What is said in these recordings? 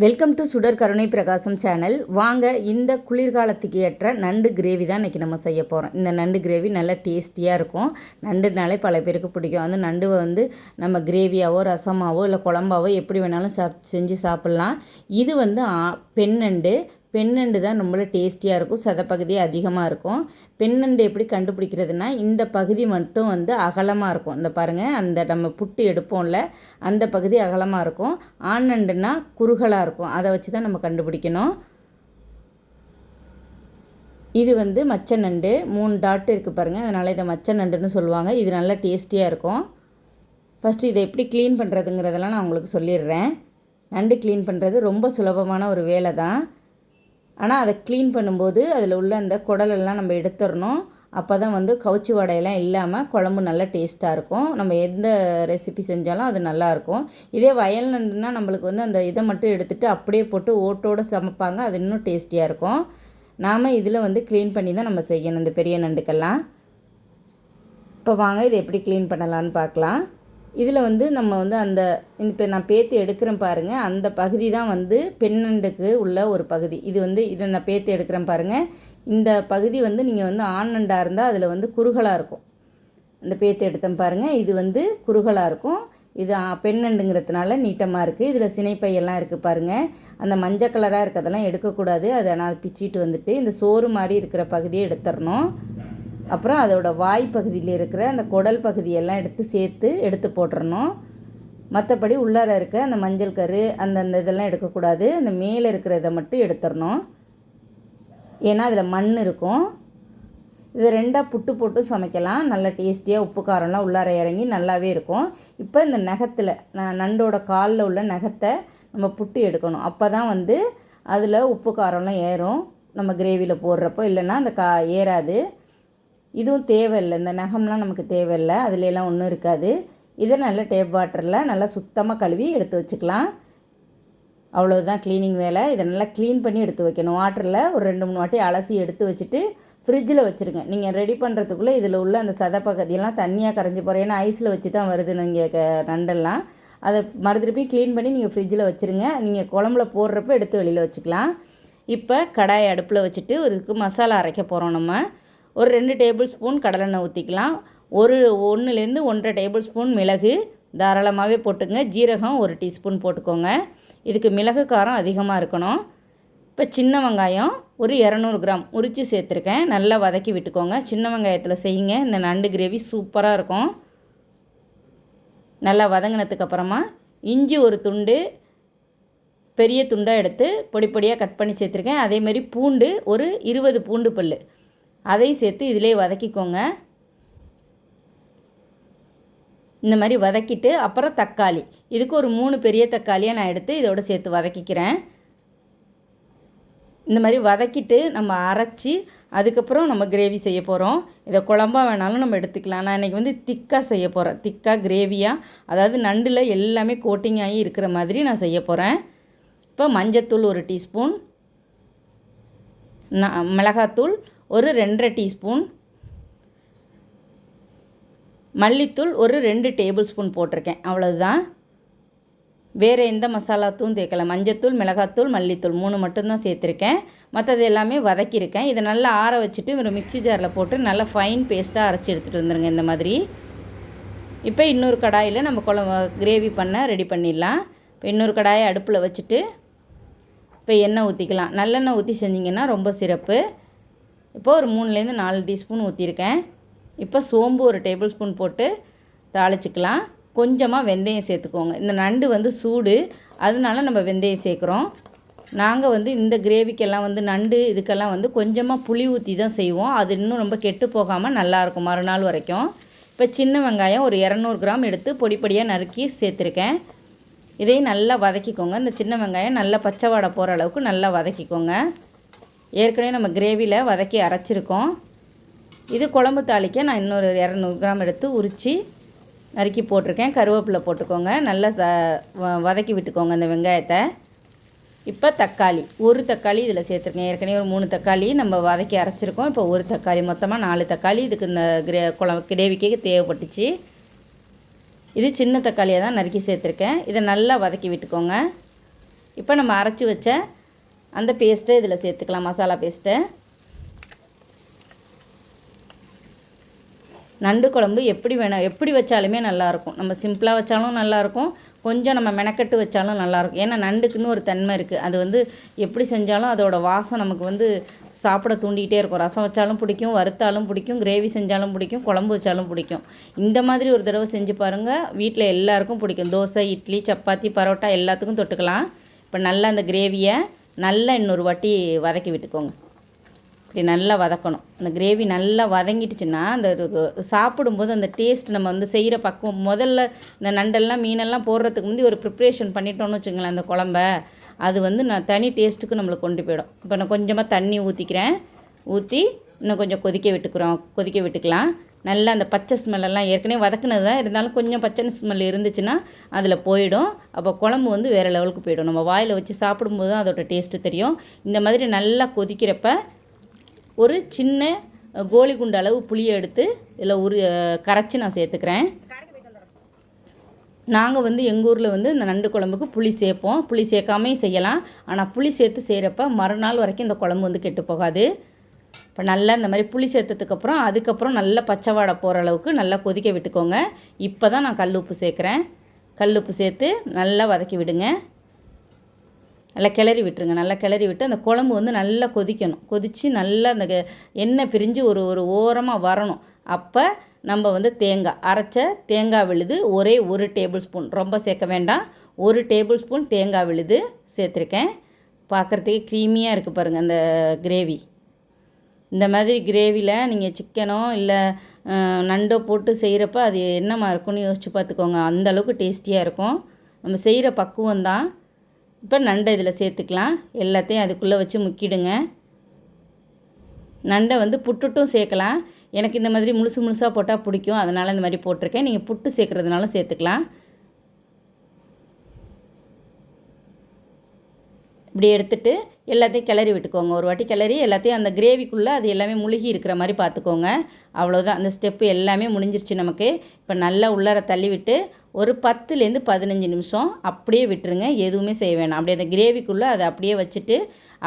Welcome to சுடர் கருணை பிரகாசம் சேனல் வாங்க இந்த குளிர்காலத்துக்கு ஏற்ற நண்டு கிரேவி தான் இன்றைக்கி நம்ம செய்ய போகிறோம் இந்த நண்டு கிரேவி நல்லா டேஸ்டியாக இருக்கும். நண்டுனாலே பல பேருக்கு பிடிக்கும். அந்த நண்டுவை வந்து நம்ம கிரேவியாவோ ரசமாவோ இல்லை குழம்பாவோ எப்படி வேணாலும் சாப் செஞ்சு சாப்பிட்லாம். இது வந்து ஆ- பெண் நண்டு பெண்ணண்டு தான் ரொம்ப டேஸ்டியாக இருக்கும் சதப்பகுதி அதிகமாக இருக்கும். பெண்ணண்டு எப்படி கண்டுபிடிக்கிறதுனா இந்த பகுதி மட்டும் வந்து அகலமாக இருக்கும். இந்த பாருங்கள் அந்த நம்ம புட்டு எடுப்போம்ல அந்த பகுதி அகலமாக இருக்கும். ஆண் குறுகலாக இருக்கும். அதை வச்சு தான் நம்ம கண்டுபிடிக்கணும். இது வந்து மச்ச நண்டு மூணு டாட் இருக்குது பாருங்கள் அதனால் இதை மச்ச நண்டுன்னு சொல்லுவாங்க. இது நல்லா டேஸ்டியாக இருக்கும். ஃபஸ்ட்டு இதை எப்படி க்ளீன் பண்ணுறதுங்கிறதெல்லாம் நான் உங்களுக்கு சொல்லிடுறேன். நண்டு க்ளீன் பண்ணுறது ரொம்ப சுலபமான ஒரு வேலை தான். ஆனால் அதை க்ளீன் பண்ணும்போது அதில் உள்ள அந்த குடலெல்லாம் நம்ம எடுத்துடணும். அப்போ தான் வந்து கவுச்சி வடையெல்லாம் இல்லாமல் குழம்பு நல்லா டேஸ்ட்டாக இருக்கும். நம்ம எந்த ரெசிபி செஞ்சாலும் அது நல்லாயிருக்கும் இதே வயல் நண்டுனா நம்மளுக்கு வந்து அந்த இதை மட்டும் எடுத்துகிட்டு அப்படியே போட்டு ஓட்டோடு சமைப்பாங்க. அது இன்னும் டேஸ்டியாக இருக்கும். நாம் இதில் வந்து க்ளீன் பண்ணி தான் நம்ம செய்யணும் இந்த பெரிய நண்டுக்கெல்லாம். இப்போ வாங்க இதை எப்படி க்ளீன் பண்ணலான்னு பார்க்கலாம். இதில் வந்து நம்ம வந்து அந்த இப்போ நான் பேத்து எடுக்கிறேன் பாருங்கள் அந்த பகுதி தான் வந்து பெண்ணண்டுக்கு உள்ள ஒரு பகுதி. இது வந்து இதை நான் பேத்து எடுக்கிறேன் பாருங்கள் இந்த பகுதி வந்து நீங்கள் வந்து ஆண் நண்டாக இருந்தால் அதில் வந்து குறுகலாக இருக்கும். இந்த பேத்து எடுத்தேன் பாருங்கள் இது வந்து குறுகலாக இருக்கும். இது பெண்ணண்டுங்கிறதுனால நீட்டமாக இருக்குது இதில் சினைப்பையெல்லாம் இருக்குது பாருங்கள் அந்த மஞ்சள் கலராக இருக்கிறதெல்லாம் எடுக்கக்கூடாது. அதை நான் பிச்சிட்டு வந்துட்டு இந்த சோறு மாதிரி இருக்கிற பகுதியை எடுத்துடணும். அப்புறம் அதோட வாய் பகுதியில் இருக்கிற அந்த குடல் பகுதியெல்லாம் எடுத்து சேர்த்து எடுத்து போட்டுறணும். மற்றபடி உள்ளார இருக்க அந்த மஞ்சள் கரு அந்தந்த இதெல்லாம் எடுக்கக்கூடாது. அந்த மேலே இருக்கிறத மட்டும் எடுத்துடணும் ஏன்னா அதில் மண் இருக்கும். இதை ரெண்டாக புட்டு போட்டு சமைக்கலாம். நல்லா டேஸ்டியாக உப்பு காரம்லாம் உள்ளார இறங்கி நல்லாவே இருக்கும். இப்போ இந்த நகத்தில் ந- நண்டோட காலில் உள்ள நகத்தை நம்ம புட்டு எடுக்கணும். அப்போ தான் வந்து அதில் உப்பு காரம்லாம் ஏறும். நம்ம கிரேவியில் போடுறப்போ இல்லைன்னா அந்த கா ஏறாது. இதுவும் தேவையில்லை. இந்த நகம்லாம் நமக்கு தேவையில்லை. அதுலலாம் ஒன்றும் இருக்காது. இதை நல்லா டேப் வாட்டரில் நல்லா சுத்தமாக கழுவி எடுத்து வச்சுக்கலாம். அவ்வளோதான் க்ளீனிங் வேலை. இதை நல்லா க்ளீன் பண்ணி எடுத்து வைக்கணும். வாட்டரில் ஒரு ரெண்டு மூணு வாட்டி அலசி எடுத்து வச்சுட்டு ஃப்ரிட்ஜில் வச்சுருங்க. நீங்கள் ரெடி பண்ணுறதுக்குள்ளே இதில் உள்ள அந்த சதப்பகுதியெல்லாம் தண்ணியாக கரைஞ்சி போகிற ஏன்னா ஐஸில் வச்சு தான் வருது நீங்கள் நண்டெல்லாம். அதை மறுதிருப்பி க்ளீன் பண்ணி நீங்கள் ஃப்ரிட்ஜில் வச்சுருங்க. நீங்கள் குழம்புல போடுறப்ப எடுத்து வெளியில் வச்சுக்கலாம். இப்போ கடாய் அடுப்பில் வச்சுட்டு ஒரு மசாலா அரைக்க போகிறோம் நம்ம. ஒரு ரெண்டு டேபிள் ஸ்பூன் கடலெண்ணெய் ஊற்றிக்கலாம் ஒரு ஒன்றுலேருந்து ஒன்றரை டேபிள் ஸ்பூன் மிளகு. தாராளமாகவே போட்டுங்க. ஜீரகம் ஒரு டீஸ்பூன் போட்டுக்கோங்க. இதுக்கு மிளகு காரம் அதிகமாக இருக்கணும். இப்போ சின்ன வெங்காயம் ஒரு இரநூறு கிராம் உரித்து சேர்த்துருக்கேன். நல்லா வதக்கி விட்டுக்கோங்க. சின்ன வெங்காயத்தில் செய்யுங்க. இந்த நண்டு கிரேவி சூப்பராக இருக்கும். நல்லா வதங்கினதுக்கப்புறமா இஞ்சி ஒரு துண்டு பெரிய துண்டாக எடுத்து பொடி பொடியாக கட் பண்ணி சேர்த்துருக்கேன். அதேமாரி பூண்டு ஒரு இருபது பூண்டு பல் அதையும் சேர்த்து இதிலே வதக்கிக்கோங்க. இந்த மாதிரி வதக்கிட்டு அப்புறம் தக்காளி. இதுக்கு ஒரு மூணு பெரிய தக்காளியை நான் எடுத்து இதோட சேர்த்து வதக்கிக்கிறேன். இந்த மாதிரி வதக்கிட்டு நம்ம அரைச்சி அதுக்கப்புறம் நம்ம கிரேவி செய்ய போகிறோம் இதை குழம்பா வேணாலும் நம்ம எடுத்துக்கலாம். நான் இன்றைக்கி வந்து திக்காக செய்ய போகிறேன் திக்காக கிரேவியாக அதாவது நண்டில் எல்லாமே கோட்டிங் ஆகி இருக்கிற மாதிரி நான் செய்ய போகிறேன் இப்போ மஞ்சத்தூள் ஒரு டீஸ்பூன். ந மிளகாத்தூள் ஒரு ரெண்டரை டீஸ்பூன். மல்லித்தூள் ஒரு ரெண்டு டேபிள் ஸ்பூன் போட்டிருக்கேன். அவ்வளோதான் வேறு எந்த மசாலாத்தூள் தேக்கல. மஞ்சத்தூள் மிளகாத்தூள் மல்லித்தூள் மூணு மட்டும்தான் சேர்த்துருக்கேன். மற்றது எல்லாமே வதக்கியிருக்கேன். இதை நல்லா ஆற வச்சுட்டு ஒரு மிக்ஸி ஜாரில் போட்டு நல்லா ஃபைன் பேஸ்ட்டாக அரைச்சி எடுத்துகிட்டு வந்துருங்க இந்த மாதிரி. இப்போ இன்னொரு கடாயில் நம்ம குழம்பு கிரேவி பண்ண ரெடி பண்ணிடலாம். இப்போ இன்னொரு கடாயை அடுப்பில் வச்சுட்டு இப்போ எண்ணெய் ஊற்றிக்கலாம் நல்லெண்ணெய் ஊற்றி செஞ்சிங்கன்னா ரொம்ப சிறப்பு. இப்போ ஒரு மூணுலேருந்து நாலு டீஸ்பூன் ஊற்றிருக்கேன் இப்போ சோம்பு ஒரு டேபிள் ஸ்பூன் போட்டு தாளிச்சிக்கலாம். கொஞ்சமாக வெந்தயம் சேர்த்துக்கோங்க. இந்த நண்டு வந்து சூடு. அதனால நம்ம வெந்தயம் சேர்க்குறோம். நாங்கள் வந்து இந்த கிரேவிக்கெல்லாம் வந்து நண்டு இதுக்கெல்லாம் வந்து கொஞ்சமாக புளி ஊற்றி தான் செய்வோம். அது இன்னும் ரொம்ப கெட்டு போகாமல் நல்லாயிருக்கும் மறுநாள் வரைக்கும். இப்போ சின்ன வெங்காயம் ஒரு இரநூறு கிராம் எடுத்து பொடி பொடியாக நறுக்கி சேர்த்துருக்கேன். இதையும் நல்லா வதக்கிக்கோங்க. இந்த சின்ன வெங்காயம் நல்லா பச்சை வாடை போகிற அளவுக்கு நல்லா வதக்கிக்கோங்க. ஏற்கனவே நம்ம கிரேவியில் வதக்கி அரைச்சிருக்கோம். இது குழம்பு தாளிக்க நான் இன்னொரு இரநூறு கிராம் எடுத்து உரித்து நறுக்கி போட்டிருக்கேன். கருவேப்பிலை போட்டுக்கோங்க. நல்லா த வ- வதக்கி விட்டுக்கோங்க இந்த வெங்காயத்தை. இப்போ தக்காளி. ஒரு தக்காளி இதில் சேர்த்துருக்கேன். ஏற்கனவே ஒரு மூணு தக்காளி நம்ம வதக்கி அரைச்சிருக்கோம். இப்போ ஒரு தக்காளி மொத்தமாக நாலு தக்காளி. இதுக்கு இந்த கிரே குழம்பு கிரேவிக்கு தேவைப்பட்டுச்சு. இது சின்ன தக்காளியை தான் நறுக்கி சேர்த்துருக்கேன். இதை நல்லா வதக்கி விட்டுக்கோங்க. இப்போ நம்ம அரைச்சி வச்ச அந்த பேஸ்ட்டை இதில் சேர்த்துக்கலாம் மசாலா பேஸ்ட்டை நண்டு குழம்பு எப்படி வேணும் எப்படி வச்சாலுமே நல்லாயிருக்கும். நம்ம சிம்பிளாக வச்சாலும் நல்லாயிருக்கும். கொஞ்சம் நம்ம மெனக்கட்டு வச்சாலும் நல்லாயிருக்கும். ஏன்னா நண்டுக்குன்னு ஒரு தன்மை இருக்குது அது வந்து எப்படி செஞ்சாலும் அதோட வாசம் நமக்கு வந்து சாப்பிட தூண்டிகிட்டே இருக்கும். ரசம் வச்சாலும் பிடிக்கும் வறுத்தாலும் பிடிக்கும் கிரேவி செஞ்சாலும் பிடிக்கும் குழம்பு வச்சாலும் பிடிக்கும். இந்த மாதிரி ஒரு தடவை செஞ்சு பாருங்கள் வீட்டில் எல்லாருக்கும் பிடிக்கும். தோசை இட்லி சப்பாத்தி பரோட்டா எல்லாத்துக்கும் தொட்டுக்கலாம். இப்போ நல்லா அந்த கிரேவியை நல்லா இன்னொரு வாட்டி வதக்கி விட்டுக்கோங்க. இப்படி நல்லா வதக்கணும். அந்த கிரேவி நல்லா வதங்கிட்டுச்சுன்னா அந்த சாப்பிடும்போது அந்த டேஸ்ட் நம்ம வந்து செய்கிற பக்குவம் முதல்ல இந்த நண்டெல்லாம் மீனெல்லாம் போடுறதுக்கு முந்தி ஒரு ப்ரிப்ரேஷன் பண்ணிட்டோம்னு வச்சுங்களேன் அந்த குழம்ப அது வந்து நான் தனி டேஸ்ட்டுக்கு நம்மளுக்கு கொண்டு போயிடும். இப்போ நான் கொஞ்சமாக தண்ணி ஊற்றிக்கிறேன் ஊற்றி இன்னும் கொஞ்சம் கொதிக்க விட்டுக்கிறோம். கொதிக்க விட்டுக்கலாம். நல்லா அந்த பச்சை ஸ்மெல்லெல்லாம் ஏற்கனவே வதக்குனது தான். இருந்தாலும் கொஞ்சம் பச்சை ஸ்மெல் இருந்துச்சுன்னா அதில் போயிடும். அப்போ குழம்பு வந்து வேறு லெவலுக்கு போயிடும். நம்ம வாயில் வச்சு சாப்பிடும்போது தான் அதோட டேஸ்ட்டு தெரியும். இந்த மாதிரி நல்லா கொதிக்கிறப்ப ஒரு சின்ன அஹ், கோலி குண்டு அளவு புளியை எடுத்து இதில் ஒரு கரைச்சி நான் சேர்த்துக்கிறேன். நாங்கள் வந்து எங்கள் ஊரில் வந்து இந்த நண்டு குழம்புக்கு புளி சேர்ப்போம். புளி சேர்க்காமையும் செய்யலாம். ஆனால் புளி சேர்த்து செய்கிறப்ப மறுநாள் வரைக்கும் இந்த குழம்பு வந்து கெட்டு போகாது. இப்போ நல்லா இந்த மாதிரி புளி சேர்த்ததுக்கப்புறம் அதுக்கப்புறம் நல்லா பச்சை வாடை போகிற அளவுக்கு நல்லா கொதிக்க விட்டுக்கோங்க. இப்போ தான் நான் கல் உப்பு சேர்க்குறேன். கல் உப்பு சேர்த்து நல்லா வதக்கி விடுங்க. நல்லா கிளறி விட்டுருங்க. நல்லா கிளறி விட்டு அந்த குழம்பு வந்து நல்லா கொதிக்கணும். கொதித்து நல்லா அந்த க- எண்ணெய் பிரிஞ்சு ஒரு ஒரு ஓரமாக வரணும். அப்போ நம்ம வந்து தேங்காய் அரைச்ச தேங்காய் விழுது ஒரே ஒரு டேபிள் ஸ்பூன். ரொம்ப சேர்க்க வேண்டாம். ஒரு டேபிள் ஸ்பூன் தேங்காய் விழுது சேர்த்துருக்கேன். பார்க்குறதுக்கே க்ரீமியாக இருக்குது பாருங்கள் அந்த கிரேவி. இந்த மாதிரி கிரேவியில் நீங்கள் சிக்கனோ இல்லை நண்டோ போட்டு செய்கிறப்ப அது என்னமா இருக்கும்னு யோசித்து பார்த்துக்கோங்க அந்த அளவுக்கு டேஸ்டியாக இருக்கும். நம்ம செய்கிற பக்குவம் தான். இப்போ நண்டை இதில் சேர்த்துக்கலாம். எல்லாத்தையும் அதுக்குள்ளே வச்சு முக்கிடுங்க. நண்டை வந்து புட்டுட்டும் சேர்க்கலாம். எனக்கு இந்த மாதிரி முழுசு முழுசாக போட்டால் பிடிக்கும். அதனால் இந்த மாதிரி போட்டிருக்கேன். நீங்கள் புட்டு சேர்க்குறதுனாலும் சேர்த்துக்கலாம். இப்படி எடுத்துட்டு எல்லாத்தையும் கிளறி விட்டுக்கோங்க. ஒரு வாட்டி கிளறி எல்லாத்தையும் அந்த கிரேவிக்குள்ளே அது எல்லாமே முழுகி இருக்கிற மாதிரி பார்த்துக்கோங்க. அவ்வளோதான் அந்த ஸ்டெப்பு எல்லாமே முடிஞ்சிருச்சு நமக்கு. இப்போ நல்லா உள்ளார தள்ளி விட்டு ஒரு பத்துலேருந்து பதினஞ்சு நிமிஷம் அப்படியே விட்டுருங்க. எதுவுமே செய்ய வேணாம். அப்படியே அந்த கிரேவிக்குள்ளே அதை அப்படியே வச்சுட்டு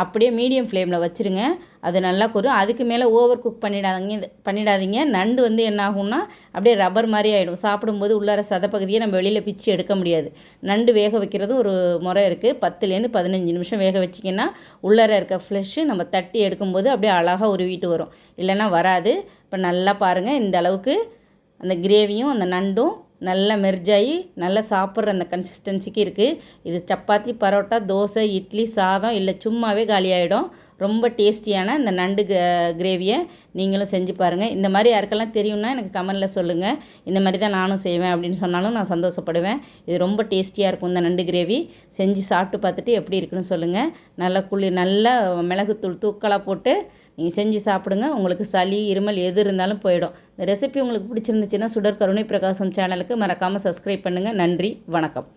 அப்படியே மீடியம் ஃப்ளேமில் வச்சுருங்க. அது நல்லா கொரும் அதுக்கு மேலே ஓவர் குக் பண்ணிடாதீங்க பண்ணிடாதீங்க. நண்டு வந்து என்ன ஆகும்னா அப்படியே ரப்பர் மாதிரி ஆகிடும் சாப்பிடும்போது உள்ளார சதப்பகுதியை நம்ம வெளியில் பிச்சு எடுக்க முடியாது. நண்டு வேக வைக்கிறது ஒரு முறை இருக்குது பத்துலேருந்து பதினஞ்சு நிமிஷம் வேக வச்சிங்கன்னா உள்ளார இருக்க ஃப்ளஷ்ஷு நம்ம தட்டி எடுக்கும்போது அப்படியே அழகாக உருவிட்டு வரும். இல்லைன்னா வராது. இப்போ நல்லா பாருங்கள் இந்த அளவுக்கு அந்த கிரேவியும் அந்த நண்டும் நல்லா மெர்ஜாகி நல்லா சாப்பிட்ற அந்த கன்சிஸ்டன்சிக்கு இருக்குது இது சப்பாத்தி பரோட்டா தோசை இட்லி சாதம் இல்லை சும்மாவே காலியாகிடும் ரொம்ப டேஸ்டியான இந்த நண்டு கிரேவியை நீங்களும் செஞ்சு பாருங்கள் இந்த மாதிரி யாருக்கெல்லாம் தெரியும்னா எனக்கு கமெண்டில் சொல்லுங்கள் இந்த மாதிரி தான் நானும் செய்வேன் அப்படின்னு சொன்னாலும் நான் சந்தோஷப்படுவேன். இது ரொம்ப டேஸ்டியாக இருக்கும் இந்த நண்டு கிரேவி. செஞ்சு சாப்பிட்டு பார்த்துட்டு எப்படி இருக்குன்னு சொல்லுங்கள் நல்லா குளி நல்லா மிளகுத்தூள் தூக்கலாக போட்டு நீங்கள் செஞ்சு சாப்பிடுங்க. உங்களுக்கு சளி இருமல் எது இருந்தாலும் போயிடும். இந்த ரெசிபி உங்களுக்கு பிடிச்சிருந்துச்சுன்னா சுடர் கருணை பிரகாசம் சேனலுக்கு மறக்காமல் சப்ஸ்கிரைப் பண்ணுங்கள் நன்றி வணக்கம்.